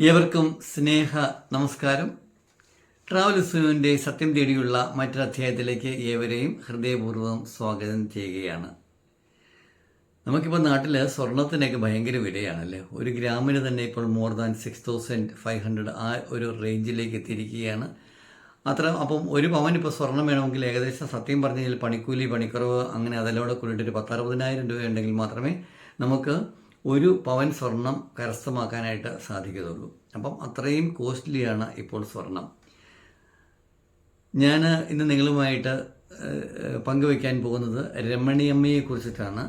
ഏവർക്കും സ്നേഹ നമസ്കാരം. ട്രാവൽ സുവിന്റെ സത്യം തേടിയുള്ള മറ്റൊരധ്യായത്തിലേക്ക് ഏവരെയും ഹൃദയപൂർവം സ്വാഗതം ചെയ്യുകയാണ്. നമുക്കിപ്പോൾ നാട്ടിൽ സ്വർണത്തിനൊക്കെ ഭയങ്കര വിലയാണല്ലേ? ഒരു ഗ്രാമിന് തന്നെ ഇപ്പോൾ more than six thousand five hundred ആ ഒരു റേഞ്ചിലേക്ക് എത്തിയിരിക്കുകയാണ്. അത്ര അപ്പം ഒരു പവൻ ഇപ്പോൾ സ്വർണം വേണമെങ്കിൽ ഏകദേശം സത്യം പറഞ്ഞു കഴിഞ്ഞാൽ പണിക്കൂലി പണിക്കുറവ് അങ്ങനെ അതെല്ലാം കൂടിയിട്ട് ഒരു പത്തറുപതിനായിരം രൂപ ഉണ്ടെങ്കിൽ മാത്രമേ നമുക്ക് ഒരു പവൻ സ്വർണം കരസ്ഥമാക്കാനായിട്ട് സാധിക്കത്തുള്ളൂ. അപ്പം അത്രയും കോസ്റ്റ്ലിയാണ് ഇപ്പോൾ സ്വർണം. ഞാൻ ഇന്ന് നിങ്ങളുമായിട്ട് പങ്കുവയ്ക്കാൻ പോകുന്നത് രമണിയമ്മയെ കുറിച്ചിട്ടാണ്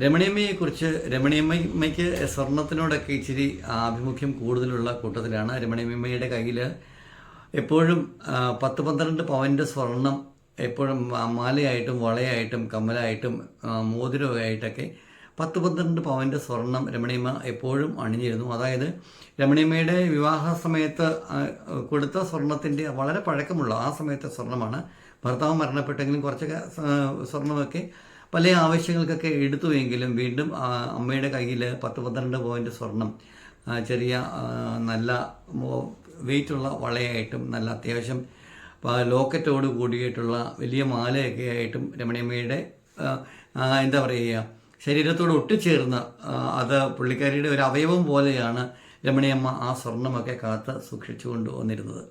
രമണിയമ്മയെക്കുറിച്ച് രമണിയമ്മയ്ക്ക് സ്വർണത്തിനോടൊക്കെ ഇച്ചിരി ആഭിമുഖ്യം കൂടുതലുള്ള കൂട്ടത്തിലാണ്. രമണിയമ്മയുടെ കയ്യിൽ എപ്പോഴും പത്ത് പന്ത്രണ്ട് പവന്റെ സ്വർണം എപ്പോഴും മാലയായിട്ടും വളയായിട്ടും കമ്മലായിട്ടും മോതിരമായിട്ടൊക്കെ പത്ത് പന്ത്രണ്ട് പവന്റെ സ്വർണം രമണിയമ്മ എപ്പോഴും അണിഞ്ഞിരുന്നു. അതായത് രമണിയമ്മയുടെ വിവാഹ സമയത്ത് കൊടുത്ത സ്വർണത്തിന്റെ വളരെ പഴക്കമുള്ള ആ സമയത്തെ സ്വർണമാണ് ഭർത്താവ് മരണപ്പെട്ടെങ്കിലും കുറച്ചൊക്കെ സ്വർണമൊക്കെ പല ആവശ്യങ്ങൾക്കൊക്കെ എടുത്തുവെങ്കിലും വീണ്ടും അമ്മയുടെ കയ്യിൽ പത്ത് പന്ത്രണ്ട് പോയിന്റ് സ്വർണം ചെറിയ നല്ല വെയിറ്റുള്ള വളയായിട്ടും നല്ല അത്യാവശ്യം ലോക്കറ്റോട് കൂടിയിട്ടുള്ള വലിയ മാലയൊക്കെ ആയിട്ടും രമണിയമ്മയുടെ എന്താ പറയുക ശരീരത്തോട് ഒട്ടിച്ചേർന്ന് അത് പുള്ളിക്കാരിയുടെ ഒരു അവയവം പോലെയാണ് രമണിയമ്മ ആ സ്വർണമൊക്കെ കാത്ത് സൂക്ഷിച്ചു കൊണ്ടുവന്നിരുന്നത്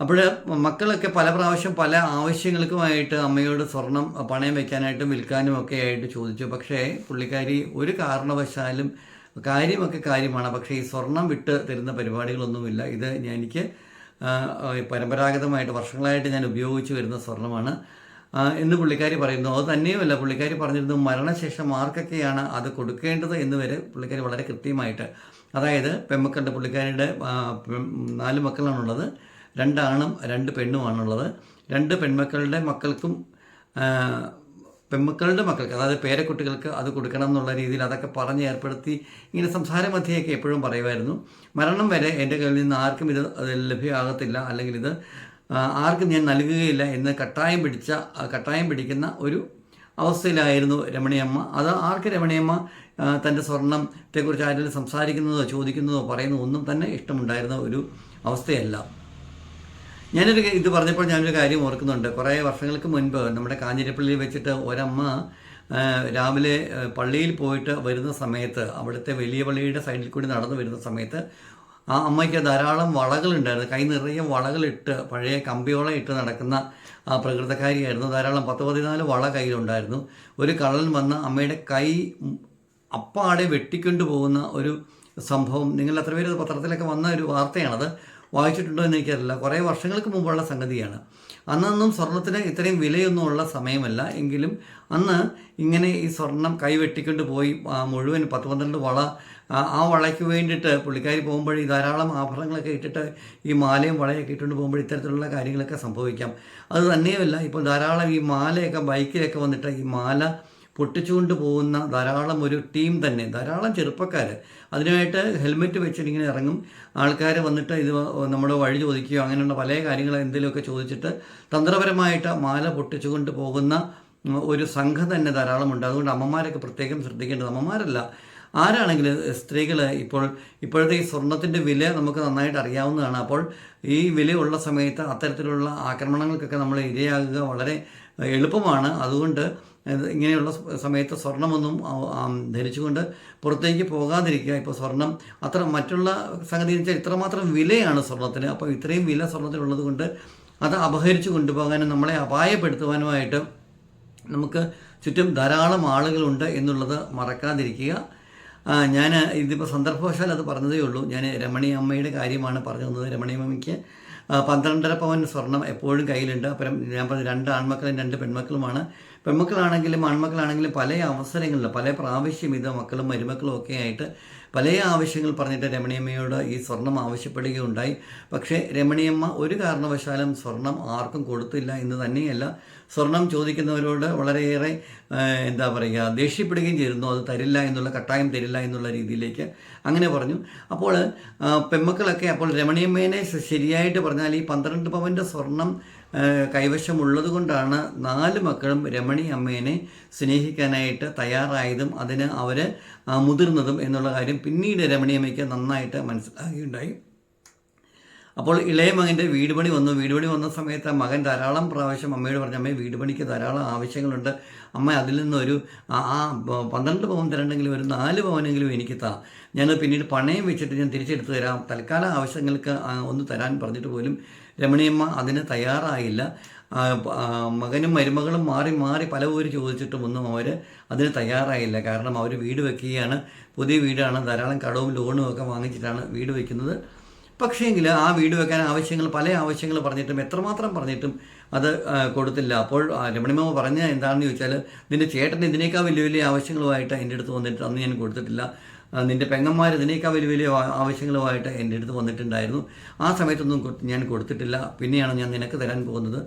അപ്പോൾ മക്കളൊക്കെ പല പ്രാവശ്യം പല ആവശ്യങ്ങൾക്കുമായിട്ട് അമ്മയോട് സ്വർണം പണയം വയ്ക്കാനായിട്ടും വിൽക്കാനും ഒക്കെ ആയിട്ട് ചോദിച്ചു. പക്ഷേ പുള്ളിക്കാരി ഒരു കാരണവശാലും കാര്യമൊക്കെ കാര്യമാണ്. പക്ഷേ ഈ സ്വർണം വിട്ട് തരുന്ന പരിപാടികളൊന്നുമില്ല. ഇത് എനിക്ക് പരമ്പരാഗതമായിട്ട് വർഷങ്ങളായിട്ട് ഞാൻ ഉപയോഗിച്ച് വരുന്ന സ്വർണമാണ് ആ, എന്ന് പുള്ളിക്കാരി പറയുന്നു. അത് തന്നെയുമല്ല പുള്ളിക്കാരി പറഞ്ഞിരുന്നു മരണശേഷം ആർക്കൊക്കെയാണ് അത് കൊടുക്കേണ്ടത് എന്ന് വരെ പുള്ളിക്കാരി വളരെ കൃത്യമായിട്ട്. അതായത് പെമ്മക്കളുടെ പുള്ളിക്കാരിയുടെ നാല് മക്കളാണുള്ളത്. രണ്ടാണും രണ്ട് പെണ്ണുമാണുള്ളത്. രണ്ട് പെൺമക്കളുടെ മക്കൾക്കും പെൺമക്കളുടെ മക്കൾക്ക് അതായത് പേരക്കുട്ടികൾക്ക് അത് കൊടുക്കണം എന്നുള്ള രീതിയിൽ അതൊക്കെ പറഞ്ഞ് ഏർപ്പെടുത്തി ഇങ്ങനെ സംസാര മധ്യയൊക്കെ എപ്പോഴും പറയുമായിരുന്നു. മരണം വരെ എന്റെ കയ്യിൽ നിന്ന് ആർക്കും ഇത് ലഭ്യമാകത്തില്ല. അല്ലെങ്കിൽ ഇത് ആർക്കും ഞാൻ നൽകുകയില്ല എന്ന് കട്ടായം പിടിച്ച കട്ടായം പിടിക്കുന്ന ഒരു അവസ്ഥയിലായിരുന്നു രമണിയമ്മ. അത് ആർക്ക് രമണിയമ്മ തന്റെ സ്വർണത്തെക്കുറിച്ച് ആരെങ്കിലും സംസാരിക്കുന്നതോ ചോദിക്കുന്നതോ പറയുന്നതോ ഒന്നും തന്നെ ഇഷ്ടമുണ്ടായിരുന്ന ഒരു അവസ്ഥയല്ല. ഞാനൊരു ഇത് പറഞ്ഞപ്പോൾ ഞാനൊരു കാര്യം ഓർക്കുന്നുണ്ട്. കുറേ വർഷങ്ങൾക്ക് മുൻപ് നമ്മുടെ കാഞ്ഞിരപ്പള്ളിയിൽ വെച്ചിട്ട് ഒരമ്മ രാവിലെ പള്ളിയിൽ പോയിട്ട് വരുന്ന സമയത്ത് അവിടുത്തെ വലിയ പള്ളിയുടെ സൈഡിൽ കൂടി നടന്നു വരുന്ന സമയത്ത് ആ അമ്മയ്ക്ക് ധാരാളം വളകളുണ്ടായിരുന്നു. കൈ നിറയെ വളകളിട്ട് പഴയ കമ്പിയോളം ഇട്ട് നടക്കുന്ന ആ പ്രകൃതക്കാരിയായിരുന്നു. ധാരാളം പത്ത് പതിനാല് വള കയ്യിലുണ്ടായിരുന്നു. ഒരു കള്ളൻ വന്ന് അമ്മയുടെ കൈ അപ്പാടെ വെട്ടിക്കൊണ്ടു പോകുന്ന ഒരു സംഭവം. നിങ്ങൾ എത്ര പേര് പത്രത്തിലൊക്കെ വന്ന ഒരു വാർത്തയാണത്. വായിച്ചിട്ടുണ്ടോ എന്ന് എനിക്കറിയില്ല. കുറേ വർഷങ്ങൾക്ക് മുമ്പുള്ള സംഗതിയാണ്. അന്നൊന്നും സ്വർണത്തിന് ഇത്രയും വിലയൊന്നും ഉള്ള സമയമല്ല. എങ്കിലും അന്ന് ഇങ്ങനെ ഈ സ്വർണം കൈ വെട്ടിക്കൊണ്ട് പോയി മുഴുവൻ പത്ത് പന്ത്രണ്ട് വള ആ, ആ വളയ്ക്ക് വേണ്ടിയിട്ട് പുള്ളിക്കാരി പോകുമ്പോൾ ഈ ധാരാളം ആഭരണങ്ങളൊക്കെ ഇട്ടിട്ട് ഈ മാലയും വളയൊക്കെ ഇട്ടുകൊണ്ട് പോകുമ്പോൾ ഇത്തരത്തിലുള്ള കാര്യങ്ങളൊക്കെ സംഭവിക്കാം. അത് തന്നെയുമല്ല ഇപ്പോൾ ധാരാളം ഈ മാലയൊക്കെ ബൈക്കിലൊക്കെ വന്നിട്ട് ഈ മാല പൊട്ടിച്ചുകൊണ്ട് പോകുന്ന ധാരാളം ഒരു ടീം തന്നെ ധാരാളം ചെറുപ്പക്കാർ അതിനായിട്ട് ഹെൽമെറ്റ് വെച്ചിട്ട് ഇങ്ങനെ ഇറങ്ങും. ആൾക്കാർ വന്നിട്ട് ഇത് നമ്മുടെ വഴി ചോദിക്കുകയോ അങ്ങനെയുള്ള പല കാര്യങ്ങൾ എന്തെങ്കിലുമൊക്കെ ചോദിച്ചിട്ട് തന്ത്രപരമായിട്ട് മാല പൊട്ടിച്ചുകൊണ്ട് പോകുന്ന ഒരു സംഘം തന്നെ ധാരാളമുണ്ട് അതുകൊണ്ട് അമ്മമാരൊക്കെ പ്രത്യേകം ശ്രദ്ധിക്കേണ്ടത് അമ്മമാരല്ല. ആരാണെങ്കിലും സ്ത്രീകൾ ഇപ്പോൾ ഇപ്പോഴത്തെ ഈ സ്വർണത്തിന്റെ വില നമുക്ക് നന്നായിട്ട് അറിയാവുന്നതാണ്. അപ്പോൾ ഈ വിലയുള്ള സമയത്ത് അത്തരത്തിലുള്ള ആക്രമണങ്ങൾക്കൊക്കെ നമ്മൾ ഇരയാകുക വളരെ എളുപ്പമാണ്. അതുകൊണ്ട് ഇങ്ങനെയുള്ള സമയത്ത് സ്വർണമൊന്നും ധരിച്ചുകൊണ്ട് പുറത്തേക്ക് പോകാതിരിക്കുക. ഇപ്പോൾ സ്വർണം അത്ര മറ്റുള്ള സംഗതി വെച്ചാൽ ഇത്രമാത്രം വിലയാണ് സ്വർണത്തിന്. അപ്പോൾ ഇത്രയും വില സ്വർണത്തിനുള്ളത് കൊണ്ട് അത് അപഹരിച്ചു കൊണ്ടുപോകാനും നമ്മളെ അപായപ്പെടുത്തുവാനുമായിട്ട് നമുക്ക് ചുറ്റും ധാരാളം ആളുകളുണ്ട് എന്നുള്ളത് മറക്കാതിരിക്കുക. ഞാൻ ഇതിപ്പോൾ സന്ദർഭവശാൽ അത് പറഞ്ഞതേ ഉള്ളൂ. ഞാൻ രമണി അമ്മയുടെ കാര്യമാണ് പറഞ്ഞു തന്നത് രമണി അമ്മയ്ക്ക് പന്ത്രണ്ടര പവൻ സ്വർണം എപ്പോഴും കയ്യിലുണ്ട്. അപ്പം ഞാൻ പറഞ്ഞ രണ്ട് ആൺമക്കളും രണ്ട് പെൺമക്കളുമാണ്. പെൺമക്കളാണെങ്കിലും ആൺമക്കളാണെങ്കിലും പല അവസരങ്ങളിൽ പല പ്രാവശ്യം ഇത് മക്കളും മരുമക്കളും ഒക്കെ ആയിട്ട് പല ആവശ്യങ്ങൾ പറഞ്ഞിട്ട് രമണിയമ്മയോട് ഈ സ്വർണം ആവശ്യപ്പെടുകയുണ്ടായി. പക്ഷേ രമണിയമ്മ ഒരു കാരണവശാലും സ്വർണം ആർക്കും കൊടുത്തില്ല എന്ന് തന്നെയല്ല. സ്വർണം ചോദിക്കുന്നവരോട് വളരെയേറെ എന്താ പറയുക ദേഷ്യപ്പെടുകയും ചെയ്തിരുന്നു. അത് തരില്ല എന്നുള്ള കട്ടായം തരില്ല എന്നുള്ള രീതിയിലേക്ക് അങ്ങനെ പറഞ്ഞു. അപ്പോൾ പെമ്മക്കളൊക്കെ അപ്പോൾ രമണിയമ്മേനെ ശരിയായിട്ട് പറഞ്ഞാൽ ഈ പന്ത്രണ്ട് പവന്റെ സ്വർണം കൈവശമുള്ളത് കൊണ്ടാണ് നാല് മക്കളും രമണി അമ്മേനെ സ്നേഹിക്കാനായിട്ട് തയ്യാറായതും അതിന് അവർ മുതിർന്നതും എന്നുള്ള കാര്യം പിന്നീട് രമണിയമ്മയ്ക്ക് നന്നായിട്ട് മനസ്സിലാകുകയുണ്ടായി. അപ്പോൾ ഇളയ മകന്റെ വീട് പണി വന്നു. വീട് പണി വന്ന സമയത്ത് മകൻ ധാരാളം പ്രാവശ്യം അമ്മയോട് പറഞ്ഞു അമ്മയെ വീട് പണിക്ക് ധാരാളം ആവശ്യങ്ങളുണ്ട്. അമ്മ അതിൽ നിന്നൊരു ആ ആ പന്ത്രണ്ട് പവൻ തരണ്ടെങ്കിലും ഒരു നാല് പവനെങ്കിലും എനിക്ക് താ. ഞാനത് പിന്നീട് പണയം വെച്ചിട്ട് ഞാൻ തിരിച്ചെടുത്ത് തരാം. തൽക്കാല ആവശ്യങ്ങൾക്ക് ഒന്ന് തരാൻ പറഞ്ഞിട്ട് പോലും രമണിയമ്മ അതിന് തയ്യാറായില്ല. ആ, ആ, മകനും മരുമകളും മാറി മാറി പല ചോദിച്ചിട്ടും ഒന്നും അവർ അതിന് തയ്യാറായില്ല. കാരണം അവർ വീട് വെക്കുകയാണ്. പുതിയ വീടാണ്. ധാരാളം കടവും ലോണും ഒക്കെ വാങ്ങിച്ചിട്ടാണ് വീട് വെക്കുന്നത്. പക്ഷേങ്കിൽ ആ വീട് വെക്കാൻ ആവശ്യങ്ങൾ പല ആവശ്യങ്ങൾ പറഞ്ഞിട്ടും എത്രമാത്രം പറഞ്ഞിട്ടും അത് കൊടുത്തില്ല. അപ്പോൾ രമണിമാവ് പറഞ്ഞ എന്താണെന്ന് ചോദിച്ചാൽ നിന്റെ ചേട്ടൻ ഇതിനേക്കാൾ വലിയ വലിയ ആവശ്യങ്ങളുമായിട്ട് എന്റെ അടുത്ത് വന്നിട്ട് അന്ന് ഞാൻ കൊടുത്തിട്ടില്ല. നിന്റെ പെങ്ങന്മാർ ഇതിനേക്കാൾ വലിയ വലിയ ആവശ്യങ്ങളുമായിട്ട് എന്റെ അടുത്ത് വന്നിട്ടുണ്ടായിരുന്നു. ആ സമയത്തൊന്നും ഞാൻ കൊടുത്തിട്ടില്ല. പിന്നെയാണ് ഞാൻ നിനക്ക് തരാൻ പോകുന്നത്.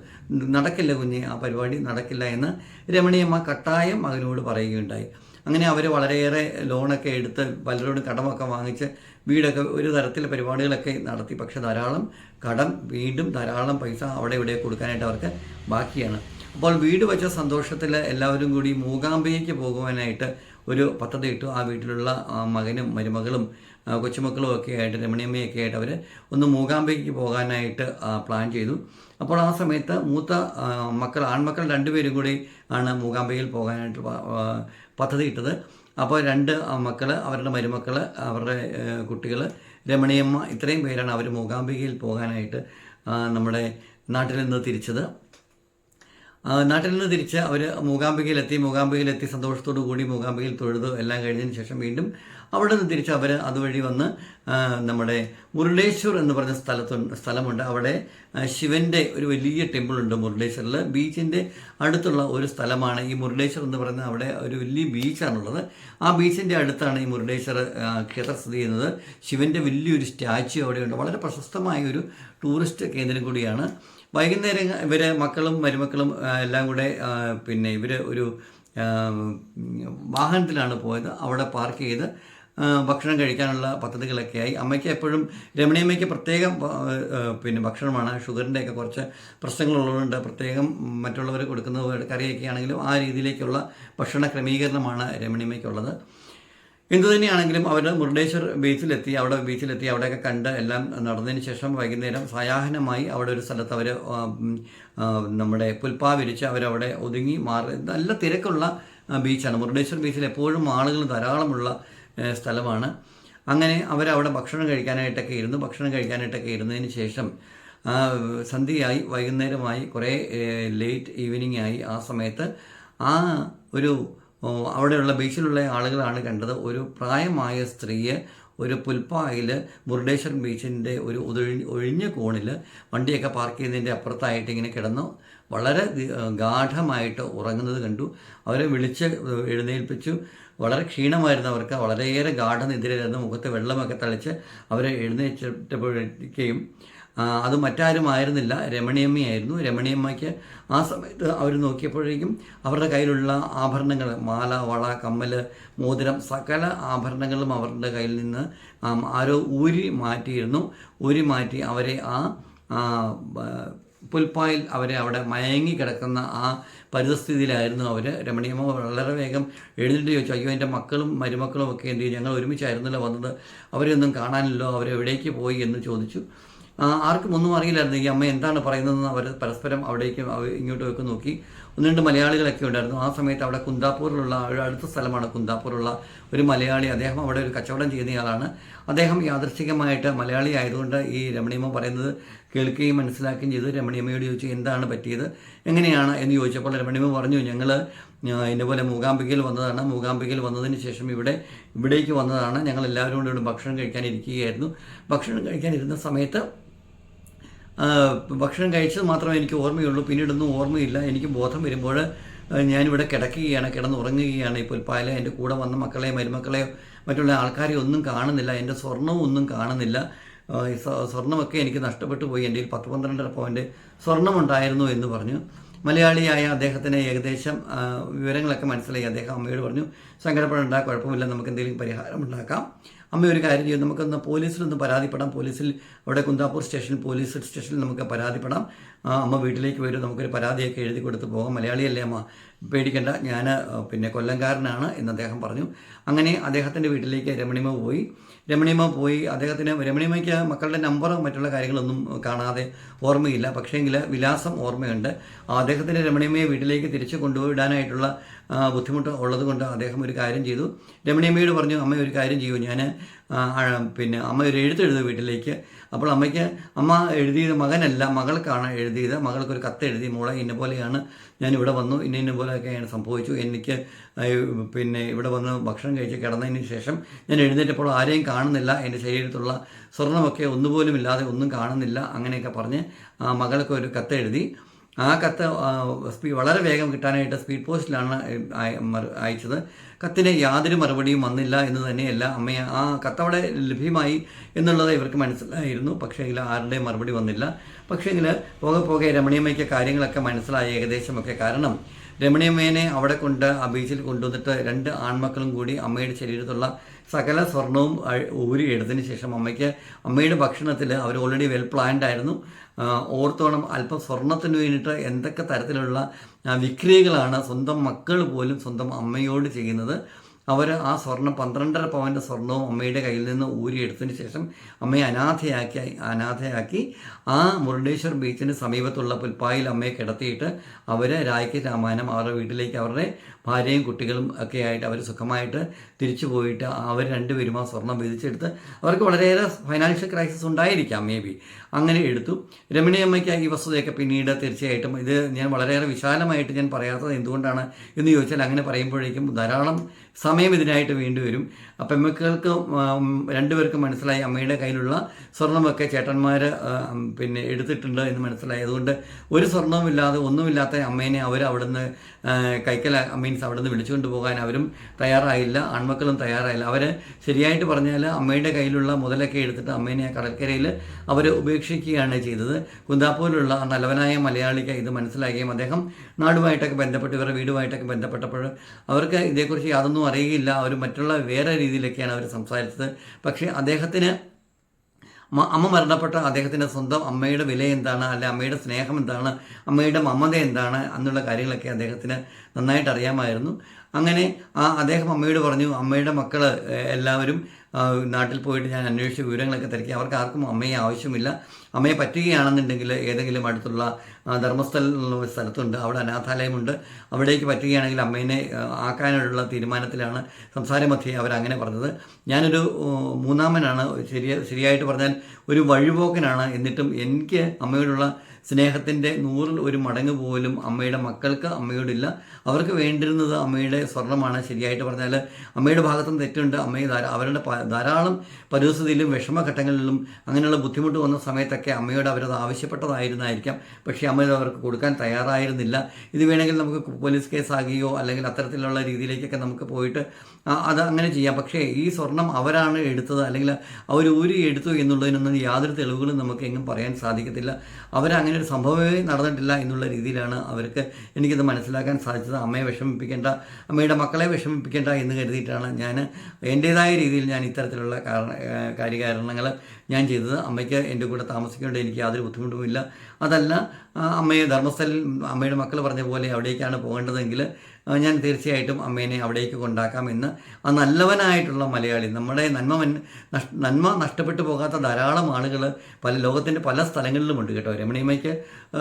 നടക്കില്ല കുഞ്ഞെ ആ പരിപാടി നടക്കില്ല എന്ന് രമണിയമ്മ കട്ടായം മകനോട് പറയുകയുണ്ടായി. അങ്ങനെ അവർ വളരെയേറെ ലോണൊക്കെ എടുത്ത് പലരോടും കടമൊക്കെ വാങ്ങിച്ച് വീടൊക്കെ ഒരു തരത്തിൽ പരിപാടികളൊക്കെ നടത്തി. പക്ഷെ ധാരാളം കടം വീണ്ടും ധാരാളം പൈസ അവിടെ ഇവിടെ കൊടുക്കാനായിട്ട് അവർക്ക് ബാക്കിയാണ്. അപ്പോൾ വീട് വെച്ച സന്തോഷത്തിൽ എല്ലാവരും കൂടി മൂകാംബികയ്ക്ക് പോകുവാനായിട്ട് ഒരു പദ്ധതി ഇട്ടു. ആ വീട്ടിലുള്ള മകനും മരുമകളും കൊച്ചുമക്കളും ഒക്കെ ആയിട്ട് രമണിയമ്മയൊക്കെ ആയിട്ട് അവർ ഒന്ന് മൂകാംബയ്ക്ക് പോകാനായിട്ട് പ്ലാൻ ചെയ്തു. അപ്പോൾ ആ സമയത്ത് മൂത്ത മക്കൾ ആൺമക്കൾ രണ്ടുപേരും കൂടി ആണ് മൂകാംബികയിൽ പോകാനായിട്ട് പദ്ധതി ഇട്ടത്. അപ്പോൾ രണ്ട് മക്കൾ അവരുടെ മരുമക്കൾ അവരുടെ കുട്ടികൾ രമണിയമ്മ ഇത്രയും പേരാണ് അവർ മൂകാംബികയിൽ പോകാനായിട്ട് നമ്മുടെ നാട്ടിൽ നിന്ന് തിരിച്ചത്. നാട്ടിൽ നിന്ന് തിരിച്ച് അവർ മൂകാംബികയിലെത്തി മൂകാംബികയിലെത്തി സന്തോഷത്തോടു കൂടി മൂകാംബികയിൽ തൊഴുതു എല്ലാം കഴിഞ്ഞതിന് ശേഷം വീണ്ടും അവിടെ നിന്ന് തിരിച്ച് അവർ അതുവഴി വന്ന് നമ്മുടെ മുരുടേശ്വർ എന്ന് പറഞ്ഞ സ്ഥലത്തു സ്ഥലമുണ്ട്. അവിടെ ശിവന്റെ ഒരു വലിയ ടെമ്പിൾ ഉണ്ട് മുരുടേശ്വറിൽ ബീച്ചിന്റെ അടുത്തുള്ള ഒരു സ്ഥലമാണ് ഈ മുരുടേശ്വർ എന്ന് പറയുന്ന അവിടെ ഒരു വലിയ ബീച്ചാണുള്ളത്. ആ ബീച്ചിന്റെ അടുത്താണ് ഈ മുരുടേശ്വർ ക്ഷേത്രം സ്ഥിതി ചെയ്യുന്നത്. ശിവന്റെ വലിയൊരു സ്റ്റാച്യു അവിടെയുണ്ട്. വളരെ പ്രശസ്തമായ ഒരു ടൂറിസ്റ്റ് കേന്ദ്രം കൂടിയാണ്. വൈകുന്നേരം ഇവരെ മക്കളും മരുമക്കളും എല്ലാം കൂടെ പിന്നെ ഇവർ ഒരു വാഹനത്തിലാണ് പോയത്. അവിടെ പാർക്ക് ചെയ്ത് ഭക്ഷണം കഴിക്കാനുള്ള പദ്ധതികളൊക്കെയായി. അമ്മയ്ക്ക് എപ്പോഴും രമണിയമ്മയ്ക്ക് പ്രത്യേകം പിന്നെ ഭക്ഷണമാണ്. ഷുഗറിന്റെ ഒക്കെ കുറച്ച് പ്രശ്നങ്ങളുള്ളതുകൊണ്ട് പ്രത്യേകം മറ്റുള്ളവർ കൊടുക്കുന്ന കറിയൊക്കെ ആണെങ്കിലും ആ രീതിയിലേക്കുള്ള ഭക്ഷണ ക്രമീകരണമാണ് രമണിയമ്മയ്ക്കുള്ളത് എന്തു തന്നെയാണെങ്കിലും അവർ മുരുടേശ്വർ ബീച്ചിലെത്തി അവിടെ ബീച്ചിലെത്തി അവിടെയൊക്കെ കണ്ട് എല്ലാം നടന്നതിന് ശേഷം വൈകുന്നേരം സയാഹനമായി അവിടെ ഒരു സ്ഥലത്ത് അവർ നമ്മുടെ പുൽപ്പാ വിരിച്ച് അവരവിടെ ഒതുങ്ങി മാറി. നല്ല തിരക്കുള്ള ബീച്ചാണ്. മുരുടേശ്വർ ബീച്ചിൽ എപ്പോഴും ആളുകൾ ധാരാളമുള്ള സ്ഥലമാണ്. അങ്ങനെ അവരവിടെ ഭക്ഷണം കഴിക്കാനായിട്ടൊക്കെ ഇരുന്നു. ഭക്ഷണം കഴിക്കാനായിട്ടൊക്കെ ഇരുന്നതിന് ശേഷം സന്ധ്യയായി വൈകുന്നേരമായി കുറേ ലേറ്റ് ഈവനിങ് ആയി. ആ സമയത്ത് ആ ഒരു അവിടെയുള്ള ബീച്ചിലുള്ള ആളുകളാണ് കണ്ടത്. ഒരു പ്രായമായ സ്ത്രീയെ ഒരു പുൽപ്പായിൽ മുരുടേശ്വർ ബീച്ചിന്റെ ഒരു ഒഴിഞ്ഞ കോണിൽ വണ്ടിയൊക്കെ പാർക്ക് ചെയ്യുന്നതിന്റെ അപ്പുറത്തായിട്ട് ഇങ്ങനെ കിടന്നു. വളരെ ഗാഠമായിട്ട് ഉറങ്ങുന്നത് കണ്ടു. അവരെ വിളിച്ച് എഴുന്നേൽപ്പിച്ചു. വളരെ ക്ഷീണമായിരുന്നു അവർക്ക്. വളരെയേറെ ഗാഠനിദ്രയായിരുന്നു മുഖത്ത് വെള്ളമൊക്കെ തളിച്ച് അവരെ എഴുന്നേറ്റപ്പോഴേക്കും അത് മറ്റാരും ആയിരുന്നില്ല. രമണിയമ്മയായിരുന്നു രമണിയമ്മയ്ക്ക് ആ സമയത്ത് അവർ നോക്കിയപ്പോഴേക്കും അവരുടെ കയ്യിലുള്ള ആഭരണങ്ങൾ മാല വള കമ്മൽ മോതിരം സകല ആഭരണങ്ങളും അവരുടെ കയ്യിൽ നിന്ന് ആരോ ഊരി മാറ്റിയിരുന്നു. ഊരി മാറ്റി അവരെ ആ പുൽപ്പായിൽ അവരെ അവിടെ മയങ്ങി കിടക്കുന്ന ആ പരിതസ്ഥിതിയിലായിരുന്നു അവർ രമണിയമ്മ വളരെ വേഗം എഴുന്നേറ്റ് ചോദിച്ചു അയ്യോ എന്റെ മക്കളും മരുമക്കളും ഒക്കെ എന്ത് ചെയ്യും? ഞങ്ങൾ ഒരുമിച്ചായിരുന്നല്ലോ വന്നത്. അവരെയൊന്നും കാണാനില്ലോ അവരെവിടേക്ക് പോയി? എന്ന് ചോദിച്ചു. ആർക്കും ഒന്നും അറിയില്ലായിരുന്നു. ഈ അമ്മ എന്താണ് പറയുന്നതെന്ന് അവർ പരസ്പരം അവിടേക്ക് ഇങ്ങോട്ടുമൊക്കെ നോക്കി. ഒന്ന് രണ്ട് മലയാളികളൊക്കെ ഉണ്ടായിരുന്നു. ആ സമയത്ത് അവിടെ കുന്താപ്പൂരിലുള്ള അടുത്ത സ്ഥലമാണ് കുന്താപ്പൂരുള്ള ഒരു മലയാളി. അദ്ദേഹം അവിടെ ഒരു കച്ചവടം ചെയ്യുന്നയാളാണ് അദ്ദേഹം യാദൃശ്ചികമായിട്ട് മലയാളി ആയതുകൊണ്ട് ഈ രമണിയമ്മ പറയുന്നത് കേൾക്കുകയും മനസ്സിലാക്കുകയും ചെയ്തു. രമണിയമ്മയോട് ചോദിച്ചു എന്താണ് പറ്റിയത്? എങ്ങനെയാണ്? എന്ന് ചോദിച്ചപ്പോൾ രമണിയമ്മ പറഞ്ഞു ഞങ്ങൾ എന്നെ പോലെ മൂകാംബികയിൽ വന്നതാണ്. മൂകാംബികയിൽ വന്നതിന് ശേഷം ഇവിടെ ഇവിടേക്ക് വന്നതാണ്. ഞങ്ങൾ എല്ലാവരും കൂടെ ഇവിടെ ഭക്ഷണം കഴിക്കാനിരിക്കുകയായിരുന്നു ഭക്ഷണം കഴിക്കാനിരുന്ന സമയത്ത് ഭക്ഷണം കഴിച്ചത് മാത്രമേ എനിക്ക് ഓർമ്മയുള്ളൂ. പിന്നീടൊന്നും ഓർമ്മയില്ല. എനിക്ക് ബോധം വരുമ്പോൾ ഞാനിവിടെ കിടക്കുകയാണ് കിടന്നുറങ്ങുകയാണ്. ഇപ്പോൾ പാല എന്റെ കൂടെ വന്ന മക്കളെ മരുമക്കളെയോ മറ്റുള്ള ആൾക്കാരെ ഒന്നും കാണുന്നില്ല. എന്റെ സ്വർണവും ഒന്നും കാണുന്നില്ല. സ്വർണമൊക്കെ എനിക്ക് നഷ്ടപ്പെട്ടു പോയി. എന്റെ പത്ത് പന്ത്രണ്ടര പവന്റെ സ്വർണമുണ്ടായിരുന്നു എന്ന് പറഞ്ഞു. മലയാളിയായ അദ്ദേഹത്തിന് ഏകദേശം വിവരങ്ങളൊക്കെ മനസ്സിലായി. അദ്ദേഹം അമ്മയോട് പറഞ്ഞു സങ്കടപ്പെടേണ്ട കുഴപ്പമില്ല. നമുക്ക് എന്തെങ്കിലും പരിഹാരം ഉണ്ടാക്കാം. അമ്മ ഒരു കാര്യം ചെയ്യും. നമുക്കൊന്ന് പോലീസിലൊന്ന് പരാതിപ്പെടാം. പോലീസിൽ അവിടെ കുന്താപ്പൂർ സ്റ്റേഷനിൽ പോലീസ് സ്റ്റേഷനിൽ നമുക്ക് പരാതിപ്പെടാം. അമ്മ വീട്ടിലേക്ക് വരും. നമുക്കൊരു പരാതിയൊക്കെ എഴുതി കൊടുത്ത് പോകാം. മലയാളിയല്ലേ അമ്മ? പേടിക്കേണ്ട. ഞാൻ പിന്നെ കൊല്ലംകാരനാണ് എന്ന് അദ്ദേഹം പറഞ്ഞു. അങ്ങനെ അദ്ദേഹത്തിന്റെ വീട്ടിലേക്ക് രമണിമ പോയി. രമണിമ പോയി. അദ്ദേഹത്തിന് രമണിമയ്ക്ക് മക്കളുടെ നമ്പറോ മറ്റുള്ള കാര്യങ്ങളൊന്നും കാണാതെ ഓർമ്മയില്ല. പക്ഷേങ്കിൽ വിലാസം ഓർമ്മയുണ്ട്. അദ്ദേഹത്തിന്റെ രമണിമയെ വീട്ടിലേക്ക് തിരിച്ചു കൊണ്ടുവിടാനായിട്ടുള്ള ബുദ്ധിമുട്ട് ഉള്ളതുകൊണ്ട് അദ്ദേഹം ഒരു കാര്യം ചെയ്തു. രമണിയമ്മയോട് പറഞ്ഞു അമ്മ ഒരു കാര്യം ചെയ്യൂ. ഞാൻ പിന്നെ അമ്മ ഒരു എഴുത്തെഴുതു വീട്ടിലേക്ക്. അപ്പോൾ അമ്മയ്ക്ക് അമ്മ എഴുതിയത് മകനല്ല മകൾക്കാണ് എഴുതിയത്. മകൾക്കൊരു കത്ത് എഴുതി മോളെ ഇന്ന പോലെയാണ്. ഞാൻ ഇവിടെ വന്നു ഇന്ന ഇന്ന സംഭവിച്ചു. എനിക്ക് പിന്നെ ഇവിടെ വന്ന് ഭക്ഷണം കഴിച്ച് കിടന്നതിന് ശേഷം ഞാൻ എഴുന്നേറ്റപ്പോൾ ആരെയും കാണുന്നില്ല. എന്റെ ശരീരത്തുള്ള സ്വർണമൊക്കെ ഒന്നുപോലും ഇല്ലാതെ ഒന്നും കാണുന്നില്ല. അങ്ങനെയൊക്കെ പറഞ്ഞ് ആ മകൾക്ക് ഒരു കത്ത് എഴുതി. ആ കത്ത് വളരെ വേഗം കിട്ടാനായിട്ട് സ്പീഡ് പോസ്റ്റിലാണ് അയച്ചത്. കത്തിന് യാതൊരു മറുപടിയും വന്നില്ല എന്ന് തന്നെയല്ല അമ്മയെ ആ കത്തവിടെ ലഭ്യമായി എന്നുള്ളത് ഇവർക്ക് മനസ്സിലായിരുന്നു. പക്ഷേങ്കിൽ ആരുടെയും മറുപടി വന്നില്ല. പക്ഷേങ്കിൽ പോകെ പോകെ രമണീയമ്മയ്ക്ക് കാര്യങ്ങളൊക്കെ മനസ്സിലായി ഏകദേശമൊക്കെ കാരണം രമണീയമ്മേനെ അവിടെ കൊണ്ട് ആ ബീച്ചിൽ കൊണ്ടുവന്നിട്ട് രണ്ട് ആൺമക്കളും കൂടി അമ്മയുടെ ശരീരത്തുള്ള സകല സ്വർണവും ഊരി എടുത്തതിന് ശേഷം അമ്മയ്ക്ക് അമ്മയുടെ ഭക്ഷണത്തിൽ അവർ ഓൾറെഡി വെൽ പ്ലാൻഡ് ആയിരുന്നു. ഓർത്തോണം അല്പം സ്വർണത്തിന് വേണ്ടിയിട്ട് എന്തൊക്കെ തരത്തിലുള്ള വിക്രിയകളാണ് സ്വന്തം മക്കൾ പോലും സ്വന്തം അമ്മയോട് ചെയ്യുന്നത്. അവർ ആ സ്വർണം പന്ത്രണ്ടര പവന്റെ സ്വർണവും അമ്മയുടെ കയ്യിൽ നിന്ന് ഊരിയെടുത്തതിന് ശേഷം അമ്മയെ അനാഥയാക്കി അനാഥയാക്കി ആ മുരുണ്ടേശ്വർ ബീച്ചിന് സമീപത്തുള്ള പുൽപ്പായിൽ അമ്മയെ കിടത്തിയിട്ട് അവർ രായ്ക്ക് രാമായണം അവരുടെ വീട്ടിലേക്ക് അവരുടെ ഭാര്യയും കുട്ടികളും ഒക്കെ ആയിട്ട് അവർ സുഖമായിട്ട് തിരിച്ചു പോയിട്ട് അവർ രണ്ടുപേരും ആ സ്വർണം വിധിച്ചെടുത്ത് അവർക്ക് വളരെയേറെ ഫൈനാൻഷ്യൽ ക്രൈസിസ് ഉണ്ടായിരിക്കാം മേ ബി അങ്ങനെ എടുത്തു. രമണിയമ്മയ്ക്ക് ഈ വസ്തുതയൊക്കെ പിന്നീട് തീർച്ചയായിട്ടും ഇത് ഞാൻ വളരെയേറെ വിശാലമായിട്ട് ഞാൻ പറയാത്തത് എന്തുകൊണ്ടാണ് എന്ന് ചോദിച്ചാൽ അങ്ങനെ പറയുമ്പോഴേക്കും ധാരാളം സമയം ഇതിനായിട്ട് വേണ്ടി വരും. അപ്പം മക്കൾക്ക് രണ്ടുപേർക്കും മനസ്സിലായി അമ്മയുടെ കയ്യിലുള്ള സ്വർണമൊക്കെ ചേട്ടന്മാർ പിന്നെ എടുത്തിട്ടുണ്ട് എന്ന് മനസ്സിലായി അതുകൊണ്ട് ഒരു സ്വർണവും ഇല്ലാതെ ഒന്നുമില്ലാത്ത അമ്മേനെ അവർ അവിടുന്ന് ആ, കൈക്കല അവിടെ നിന്ന് വിളിച്ചുകൊണ്ട് പോകാൻ അവരും തയ്യാറായില്ല ആൺമക്കളും തയ്യാറായില്ല. അവർ ശരിയായിട്ട് പറഞ്ഞാൽ അമ്മയുടെ കയ്യിലുള്ള മുതലൊക്കെ എടുത്തിട്ട് അമ്മേനെ ആ കടൽക്കരയിൽ അവർ ഉപേക്ഷിക്കുകയാണ് ചെയ്തത്. കുന്താപ്പൂരിലുള്ള നല്ലവനായ മലയാളിക്ക് ഇത് മനസ്സിലാക്കുകയും അദ്ദേഹം നാടുമായിട്ടൊക്കെ ബന്ധപ്പെട്ട് ഇവരുടെ വീടുമായിട്ടൊക്കെ ബന്ധപ്പെട്ടപ്പോൾ അവർക്ക് ഇതേക്കുറിച്ച് യാതൊന്നും അറിയുകയില്ല അവർ മറ്റുള്ള വേറെ രീതിയിലൊക്കെയാണ് അവർ സംസാരിച്ചത്. പക്ഷേ അദ്ദേഹത്തിന് അമ്മ മരണപ്പെട്ട അദ്ദേഹത്തിന്റെ സ്വന്തം അമ്മയുടെ വില എന്താണ്? അല്ലെ അമ്മയുടെ സ്നേഹം എന്താണ്? അമ്മയുടെ മമത എന്താണ്? എന്നുള്ള കാര്യങ്ങളൊക്കെ അദ്ദേഹത്തിന് നന്നായിട്ട് അറിയാമായിരുന്നു. അങ്ങനെ ആ അദ്ദേഹം അമ്മയോട് പറഞ്ഞു അമ്മയുടെ മക്കൾ എല്ലാവരും നാട്ടിൽ പോയിട്ട് ഞാൻ അന്വേഷിച്ച വിവരങ്ങളൊക്കെ തിരക്കി. അവർക്ക് ആർക്കും അമ്മയെ ആവശ്യമില്ല. അമ്മയെ പറ്റുകയാണെന്നുണ്ടെങ്കിൽ ഏതെങ്കിലും അടുത്തുള്ള ധർമ്മസ്ഥലം സ്ഥലത്തുണ്ട്. അവിടെ അനാഥാലയമുണ്ട്. അവിടേക്ക് പറ്റുകയാണെങ്കിൽ അമ്മേനെ ആക്കാനുള്ള തീരുമാനത്തിലാണ് സംസാരമധ്യേ അവരങ്ങനെ പറഞ്ഞത്. ഞാനൊരു മൂന്നാമനാണ്. ശരിയ ശരിയായിട്ട് പറഞ്ഞാൽ ഒരു വഴിപോക്കനാണ്. എന്നിട്ടും എനിക്ക് അമ്മയോടുള്ള സ്നേഹത്തിന്റെ നൂറിൽ ഒരു മടങ്ങ് പോലും അമ്മയുടെ മക്കൾക്ക് അമ്മയോടില്ല. അവർക്ക് വേണ്ടിരുന്നത് അമ്മയുടെ സ്വർണമാണ് ശരിയായിട്ട് പറഞ്ഞാൽ അമ്മയുടെ ഭാഗത്തും തെറ്റുണ്ട്. അമ്മയെ അവരുടെ ധാരാളം പരിസ്ഥിതിയിലും വിഷമഘട്ടങ്ങളിലും അങ്ങനെയുള്ള ബുദ്ധിമുട്ട് വന്ന സമയത്തൊക്കെ അമ്മയോട് അവരത് ആവശ്യപ്പെട്ടതായിരുന്നായിരിക്കാം. പക്ഷേ അമ്മ അവർക്ക് കൊടുക്കാൻ തയ്യാറായിരുന്നില്ല. ഇത് വേണമെങ്കിൽ നമുക്ക് പോലീസ് കേസാകുകയോ അല്ലെങ്കിൽ അത്തരത്തിലുള്ള രീതിയിലേക്കൊക്കെ നമുക്ക് പോയിട്ട് അത് അങ്ങനെ ചെയ്യാം. പക്ഷേ ഈ സ്വർണം അവരാണ് എടുത്തത്. അല്ലെങ്കിൽ അവർ ഊരി എടുത്തു എന്നുള്ളതിനൊന്നും യാതൊരു തെളിവുകളും നമുക്ക് എങ്ങും പറയാൻ സാധിക്കത്തില്ല. അവരങ്ങനെ ഒരു സംഭവമേ നടന്നിട്ടില്ല എന്നുള്ള രീതിയിലാണ് അവർക്ക് എനിക്കിത് മനസ്സിലാക്കാൻ സാധിച്ചത്. അമ്മയെ വിഷമിപ്പിക്കേണ്ട അമ്മയുടെ മക്കളെ വിഷമിപ്പിക്കേണ്ട എന്ന് കരുതിയിട്ടാണ് ഞാൻ എന്റേതായ രീതിയിൽ ഞാൻ ഇത്തരത്തിലുള്ള കാരണ കാര്യകാരണങ്ങൾ ഞാൻ ചെയ്തത്. അമ്മയ്ക്ക് എന്റെ കൂടെ താമസിക്കേണ്ട എനിക്ക് യാതൊരു ബുദ്ധിമുട്ടുമില്ല. അതല്ല അമ്മയെ ധർമ്മസ്ഥലിൽ അമ്മയുടെ മക്കൾ പറഞ്ഞ പോലെ അവിടേക്കാണ് പോകേണ്ടതെങ്കിൽ ഞാൻ തീർച്ചയായിട്ടും അമ്മേനെ അവിടേക്ക് കൊണ്ടാക്കാമെന്ന് ആ നല്ലവനായിട്ടുള്ള മലയാളി നമ്മുടെ നന്മ നന്മ നഷ്ടപ്പെട്ടു പോകാത്ത ധാരാളം ആളുകൾ പല ലോകത്തിന്റെ പല സ്ഥലങ്ങളിലും ഉണ്ട് കേട്ടോ. രമണിയമ്മയ്ക്ക്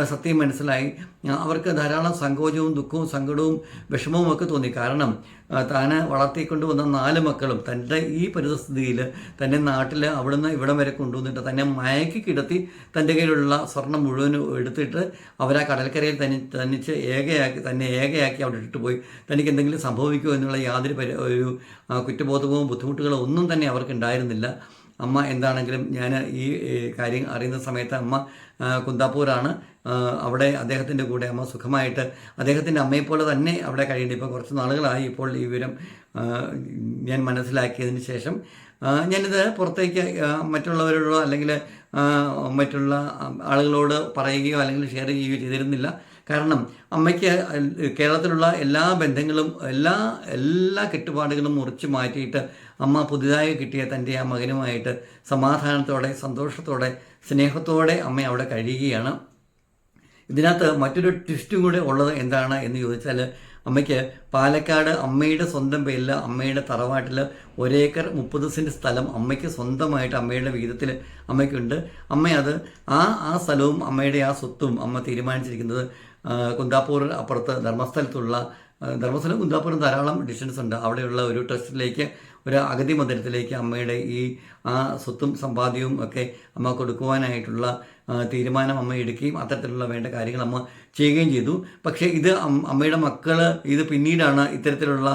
സത്യം മനസ്സിലായി. അവർക്ക് ധാരാളം സങ്കോചവും ദുഃഖവും സങ്കടവും വിഷമവും ഒക്കെ തോന്നി. കാരണം താൻ വളർത്തിക്കൊണ്ടുവന്ന നാല് മക്കളും തന്റെ ഈ പരിതസ്ഥിതിയിൽ തന്റെ നാട്ടിൽ അവിടുന്ന് ഇവിടം വരെ കൊണ്ടുവന്നിട്ട് തന്നെ മയക്കി കിടത്തി തന്റെ കയ്യിലുള്ള സ്വർണം മുഴുവനും എടുത്തിട്ട് അവരാ കടൽക്കരയിൽ തനി തനിച്ച് ഏകയാക്കി തന്നെ ഏകയാക്കി അവിടെ ഇട്ടിട്ട് പോയി. തനിക്ക് എന്തെങ്കിലും സംഭവിക്കുമോ എന്നുള്ള യാതൊരു പരി ഒരു കുറ്റബോധവും ബുദ്ധിമുട്ടുകളോ ഒന്നും തന്നെ അവർക്ക് ഉണ്ടായിരുന്നില്ല അമ്മ എന്താണെങ്കിലും ഞാൻ ഈ കാര്യം അറിയുന്ന സമയത്ത് അമ്മ കുന്താപ്പൂരാണ്. അവിടെ അദ്ദേഹത്തിന്റെ കൂടെ അമ്മ സുഖമായിട്ട് അദ്ദേഹത്തിന്റെ അമ്മയെപ്പോലെ തന്നെ അവിടെ കഴിയേണ്ടി ഇപ്പോൾ കുറച്ച് നാളുകളായി ഇപ്പോൾ ഈ വിവരം ഞാൻ മനസ്സിലാക്കിയതിന് ശേഷം ഞാനിത് പുറത്തേക്ക് മറ്റുള്ളവരോടോ അല്ലെങ്കിൽ മറ്റുള്ള ആളുകളോട് പറയുകയോ അല്ലെങ്കിൽ ഷെയർ ചെയ്യുകയോ ചെയ്തിരുന്നില്ല. കാരണം അമ്മയ്ക്ക് കേരളത്തിലുള്ള എല്ലാ ബന്ധങ്ങളും എല്ലാ എല്ലാ കെട്ടുപാടുകളും മുറിച്ച് മാറ്റിയിട്ട് അമ്മ പുതുതായി കിട്ടിയ തന്റെ ആ മകനുമായിട്ട് സമാധാനത്തോടെ സന്തോഷത്തോടെ സ്നേഹത്തോടെ അമ്മ അവിടെ കഴിയുകയാണ്. ഇതിനകത്ത് മറ്റൊരു ട്വിസ്റ്റും കൂടെ ഉള്ളത് എന്താണ് എന്ന് ചോദിച്ചാൽ അമ്മയ്ക്ക് പാലക്കാട് അമ്മയുടെ സ്വന്തം പേരിൽ അമ്മയുടെ തറവാട്ടിൽ ഒരേക്കർ മുപ്പത് സെന്റ് സ്ഥലം അമ്മയ്ക്ക് സ്വന്തമായിട്ട് അമ്മയുടെ വിഹിതത്തിൽ അമ്മയ്ക്കുണ്ട്. അമ്മ അത് ആ ആ സ്ഥലവും അമ്മയുടെ ആ സ്വത്തും അമ്മ തീരുമാനിച്ചിരിക്കുന്നത് കുന്താപ്പൂർ അപ്പുറത്ത് ധർമ്മസ്ഥലത്തുള്ള ധർമ്മസ്ഥലം കുന്താപ്പൂരും ധാരാളം ഡിസ്റ്റൻസ് ഉണ്ട്. അവിടെയുള്ള ഒരു ട്രസ്റ്റിലേക്ക് ഒരു അഗതി മന്ദിരത്തിലേക്ക് അമ്മയുടെ ഈ ആ സ്വത്തും സമ്പാദ്യവും ഒക്കെ അമ്മ കൊടുക്കുവാനായിട്ടുള്ള തീരുമാനം അമ്മ എടുക്കുകയും അത്തരത്തിലുള്ള വേണ്ട കാര്യങ്ങൾ അമ്മ ചെയ്യുകയും ചെയ്തു. പക്ഷേ ഇത് അമ്മയുടെ മക്കൾ ഇത് പിന്നീടാണ് ഇത്തരത്തിലുള്ള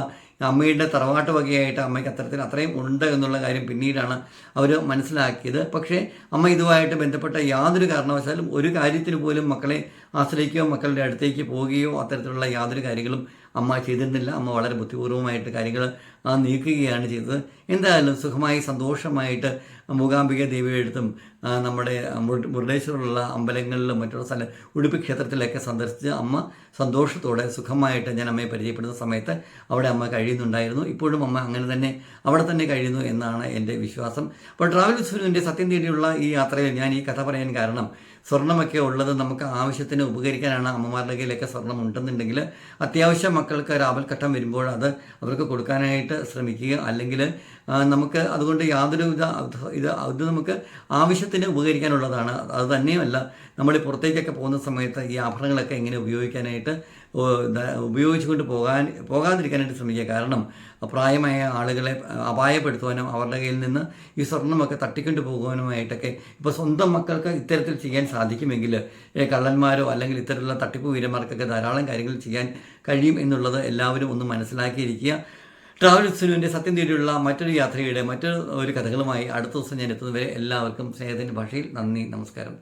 അമ്മയുടെ തറവാട്ട് വകയായിട്ട് അമ്മയ്ക്ക് അത്തരത്തിൽ അത്രയും ഉണ്ട് എന്നുള്ള കാര്യം പിന്നീടാണ് അവർ മനസ്സിലാക്കിയത്. പക്ഷേ അമ്മ ഇതുമായിട്ട് ബന്ധപ്പെട്ട യാതൊരു കാരണവശാലും ഒരു കാര്യത്തിന് പോലും മക്കളെ ആശ്രയിക്കുകയോ മക്കളുടെ അടുത്തേക്ക് പോവുകയോ അത്തരത്തിലുള്ള യാതൊരു കാര്യങ്ങളും അമ്മ ചെയ്തിരുന്നില്ല. അമ്മ വളരെ ബുദ്ധിപൂർവമായിട്ട് കാര്യങ്ങൾ നീക്കുകയാണ് ചെയ്തത്. എന്തായാലും സുഖമായി സന്തോഷമായിട്ട് മൂകാംബിക ദേവിയെടുത്തും നമ്മുടെ മുരു- മുരുടേശ്വരമുള്ള അമ്പലങ്ങളിലും മറ്റുള്ള സ്ഥല ഉടുപ്പി ക്ഷേത്രത്തിലൊക്കെ സന്ദർശിച്ച് അമ്മ സന്തോഷത്തോടെ സുഖമായിട്ട് ഞാൻ അമ്മയെ പരിചയപ്പെടുന്ന സമയത്ത് അവിടെ അമ്മ കഴിയുന്നുണ്ടായിരുന്നു. ഇപ്പോഴും അമ്മ അങ്ങനെ തന്നെ അവിടെ തന്നെ കഴിയുന്നു എന്നാണ് എന്റെ വിശ്വാസം. അപ്പോൾ ട്രാവൽ വിസ്ഫുവിന്റെ സത്യം തേടിയുള്ള ഈ യാത്രയിൽ ഞാൻ ഈ കഥ പറയാൻ കാരണം സ്വർണമൊക്കെ ഉള്ളത് നമുക്ക് ആവശ്യത്തിന് ഉപകരിക്കാനാണ് അമ്മമാരുടെ കയ്യിലൊക്കെ സ്വർണം ഉണ്ടെന്നുണ്ടെങ്കിൽ അത്യാവശ്യം മക്കൾക്ക് രാവൽഘട്ടം വരുമ്പോൾ അത് അവർക്ക് കൊടുക്കാനായിട്ട് ശ്രമിക്കുക. അല്ലെങ്കിൽ നമുക്ക് അതുകൊണ്ട് യാതൊരു വിധ ഇത് അത് നമുക്ക് ആവശ്യത്തിന് ഉപകരിക്കാനുള്ളതാണ്. അത് തന്നെയുമല്ല നമ്മൾ പുറത്തേക്കൊക്കെ പോകുന്ന സമയത്ത് ഈ ആഭരണങ്ങളൊക്കെ എങ്ങനെ ഉപയോഗിക്കാനായിട്ട് ഉപയോഗിച്ചുകൊണ്ട് പോകാൻ പോകാതിരിക്കാനായിട്ട് ശ്രമിക്കുക. കാരണം പ്രായമായ ആളുകളെ അപായപ്പെടുത്തുവാനും അവരുടെ കയ്യിൽ നിന്ന് ഈ സ്വർണമൊക്കെ തട്ടിക്കൊണ്ട് പോകുവാനുമായിട്ടൊക്കെ ഇപ്പോൾ സ്വന്തം മക്കൾക്ക് ഇത്തരത്തിൽ ചെയ്യാൻ സാധിക്കുമെങ്കിൽ കള്ളന്മാരോ അല്ലെങ്കിൽ ഇത്തരത്തിലുള്ള തട്ടിപ്പ് വീരന്മാർക്കൊക്കെ ധാരാളം കാര്യങ്ങൾ ചെയ്യാൻ കഴിയും എന്നുള്ളത് എല്ലാവരും ഒന്ന് മനസ്സിലാക്കിയിരിക്കുക. ട്രാവൽ സുനുവിന്റെ സത്യം തേടിയുള്ള മറ്റൊരു യാത്രയുടെ മറ്റൊരു ഒരു കഥകളുമായി അടുത്ത ദിവസം ഞാൻ എത്തുന്നവരെ എല്ലാവർക്കും സ്നേഹത്തിന്റെ ഭാഷയിൽ നന്ദി നമസ്കാരം.